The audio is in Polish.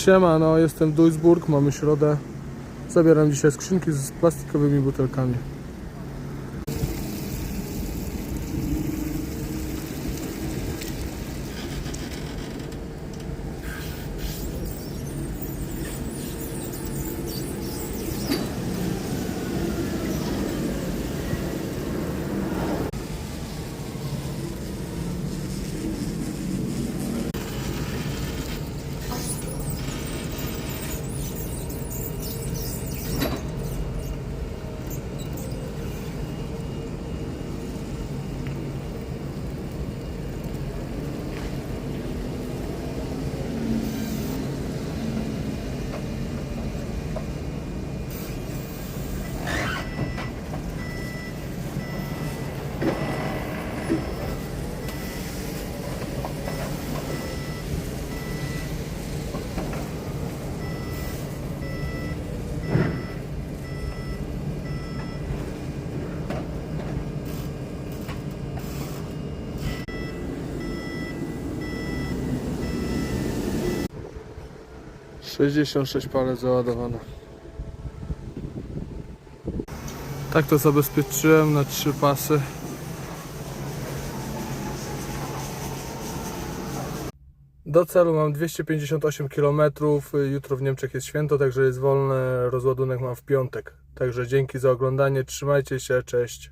Siema, no jestem Duisburg, mamy środę. Zabieram dzisiaj skrzynki z plastikowymi butelkami. Sześćdziesiąt sześć palet załadowane. Tak to zabezpieczyłem na trzy pasy. Do celu mam 258 km. Jutro w Niemczech jest święto, także jest wolne. Rozładunek mam w piątek. Także dzięki za oglądanie. Trzymajcie się, cześć.